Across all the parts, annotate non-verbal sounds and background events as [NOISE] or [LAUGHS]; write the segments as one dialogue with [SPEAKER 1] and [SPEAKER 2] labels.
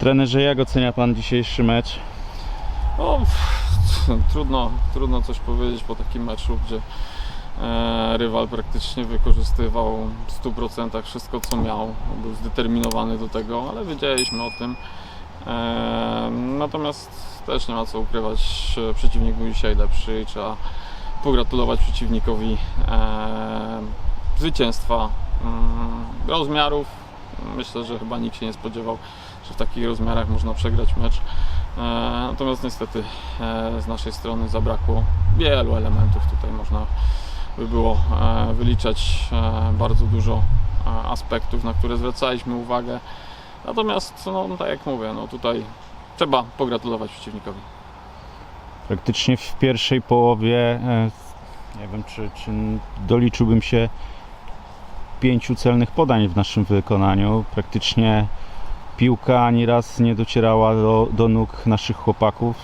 [SPEAKER 1] Trenerze, jak ocenia Pan dzisiejszy mecz?
[SPEAKER 2] No, trudno, trudno coś powiedzieć po takim meczu, gdzie e, rywal praktycznie wykorzystywał w 100% wszystko co miał. Był zdeterminowany do tego, ale wiedzieliśmy o tym. E, natomiast też nie ma co ukrywać, e, przeciwnik był dzisiaj lepszy i trzeba pogratulować przeciwnikowi zwycięstwa mm, rozmiarów. Myślę, że chyba nikt się nie spodziewał, że w takich rozmiarach można przegrać mecz. E, Natomiast niestety e, z naszej strony zabrakło wielu elementów. Tutaj można by było e, wyliczać bardzo dużo aspektów, na które zwracaliśmy uwagę. Natomiast, no, tak jak mówię, no, tutaj trzeba pogratulować przeciwnikowi.
[SPEAKER 1] Praktycznie w pierwszej połowie, nie wiem czy, czy doliczyłbym się pięciu celnych podań w naszym wykonaniu. Praktycznie piłka ani raz nie docierała do, do nóg naszych chłopaków.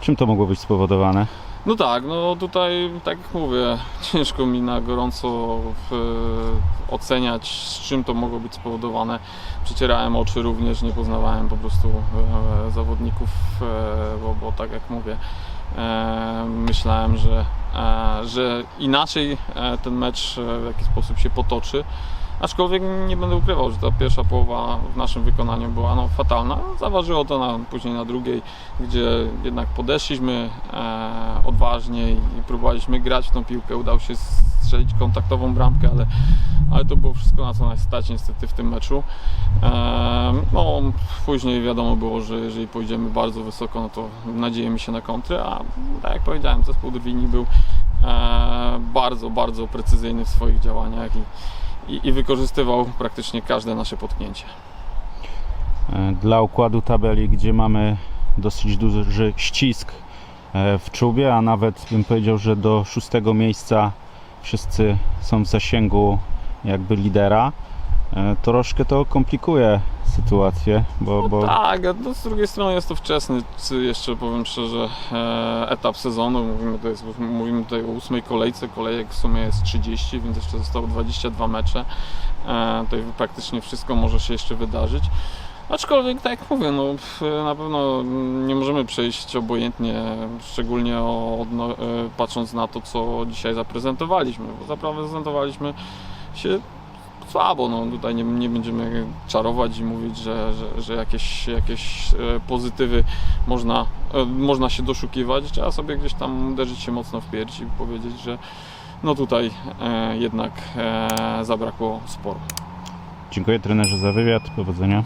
[SPEAKER 1] Czym to mogło być spowodowane?
[SPEAKER 2] No tak, no tutaj, tak jak mówię, [LAUGHS] ciężko mi na gorąco oceniać, z czym to mogło być spowodowane. Przecierałem oczy również, nie poznawałem po prostu e, zawodników, e, bo, bo tak jak mówię, myślałem, że, e, że inaczej e, ten mecz e, w jakiś sposób się potoczy. Aczkolwiek nie będę ukrywał, że ta pierwsza połowa w naszym wykonaniu była no, fatalna. Zaważyło to na, później na drugiej, gdzie jednak podeszliśmy e, odważnie i próbowaliśmy grać w tą piłkę. Udało się strzelić kontaktową bramkę, ale, ale to było wszystko na co nas stać niestety w tym meczu. E, no, później wiadomo było, że jeżeli pójdziemy bardzo wysoko, no to nadziejemy się na kontrę, a tak jak powiedziałem, zespół Drwini był bardzo, bardzo precyzyjny w swoich działaniach i i, i wykorzystywał praktycznie każde nasze potknięcie.
[SPEAKER 1] E, Dla układu tabeli, gdzie mamy dosyć duży ścisk e, w czubie, a nawet bym powiedział, że do szóstego miejsca wszyscy są w zasięgu jakby lidera, e, troszkę to komplikuje sytuację, bo, bo
[SPEAKER 2] Tak, no z drugiej strony jest to wczesny, jeszcze powiem szczerze, e, etap sezonu. Mówimy tutaj, mówimy tutaj o ósmej kolejce, kolejek w sumie jest 30, więc jeszcze zostało 22 mecze. E, tutaj praktycznie wszystko może się jeszcze wydarzyć. Aczkolwiek, tak jak mówię, no, na pewno nie możemy przejść obojętnie, szczególnie o, e, patrząc na to, co dzisiaj zaprezentowaliśmy, bo zaprezentowaliśmy się słabo. No, tutaj nie, nie będziemy czarować i mówić, że, że, że jakieś, jakieś e, pozytywy można, e, można się doszukiwać. Trzeba sobie gdzieś tam uderzyć się mocno w pierś i powiedzieć, że no tutaj e, jednak zabrakło sporo.
[SPEAKER 1] dziękuję trenerze za wywiad, powodzenia.